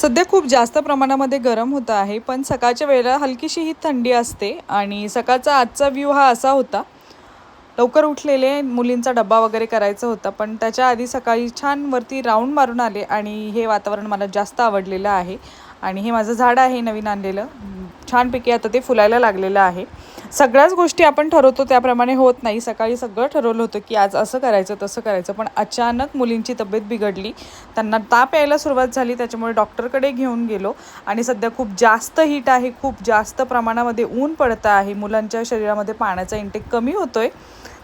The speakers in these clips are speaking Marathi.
सध्या खूप जास्त प्रमाणामध्ये गरम होतं आहे पण सकाळच्या वेळेला हलकीशी ही थंडी असते आणि सकाळचा आजचा व्ह्यू हा असा होता. लवकर उठलेले मुलींचा डब्बा वगैरे करायचा होता पण त्याच्या आधी सकाळी छान वरती राऊंड मारून आले आणि हे वातावरण मला जास्त आवडलेलं आहे. आणि हे माझं झाड आहे नवीन आणलेलं. छानपैकी आता ते फुलायला लागलेलं आहे. सगळ्याच गोष्टी आपण ठरवतो त्याप्रमाणे होत नाही. सकाळी सगळं ठरवलं होतं की आज असं करायचं तसं करायचं. पण अचानक मुलींची तब्येत बिघडली. त्यांना ताप यायला सुरुवात झाली. त्याच्यामुळे डॉक्टरकडे घेऊन गेलो. आणि सध्या खूप जास्त हीट आहे. खूप जास्त प्रमाणामध्ये ऊन पडतं आहे. मुलांच्या शरीरामध्ये पाण्याचा इंटेक कमी होतोय.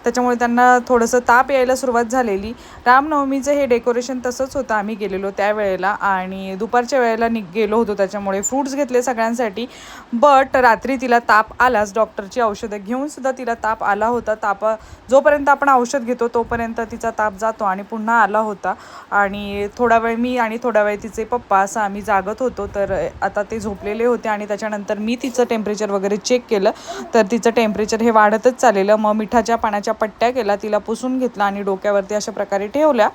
त्याच्यामुळे त्यांना थोडंसं ताप यायला सुरुवात झालेली. रामनवमीचं हे डेकोरेशन तसंच होतं. आम्ही गेलेलो त्यावेळेला आणि दुपारच्या वेळेला नि गेलो होतो त्याच्यामुळे फ्रूट्स घेतले सगळ्यांसाठी. बट रात्री तिला ताप आलाच. डॉक्टरची औषधं घेऊनसुद्धा तिला ताप आला होता. ताप जोपर्यंत आपण औषध घेतो तोपर्यंत तिचा ताप जातो आणि पुन्हा आला होता. आणि थोडा वेळ मी आणि थोडा वेळ तिचे पप्पा असं आम्ही जागत होतो. तर आता ते झोपलेले होते आणि त्याच्यानंतर मी तिचं टेम्परेचर वगैरे चेक केलं. तर तिचं टेम्परेचर हे वाढतच चाललेलं. मग मिठाच्या पाण्याच्या पट्ट्या केला तिला पुसून घेतला आणि डोक्यावरती अशा प्रकारे ठेवल्या.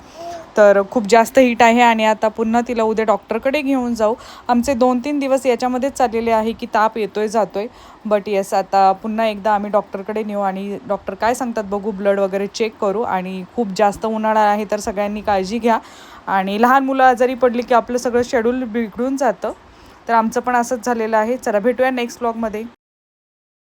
तर खूप जास्त हीट आहे आणि आता पुन्हा तिला उद्या डॉक्टरकडे घेऊन जाऊ. आमचे दोन तीन दिवस याच्यामध्येच चाललेले आहे की ताप येतोय जातोय. बट येस आता पुन्हा एकदा आम्ही डॉक्टरकडे नेऊ आणि डॉक्टर काय सांगतात बघू ब्लड वगैरे चेक करू. आणि खूप जास्त उन्हाळा आहे तर सगळ्यांनी काळजी घ्या. आणि लहान मुलं आजारी पडली की आपलं सगळं शेड्यूल बिघडून जातं. तर आमचं पण असंच झालेलं आहे. चला भेटूया नेक्स्ट ब्लॉगमध्ये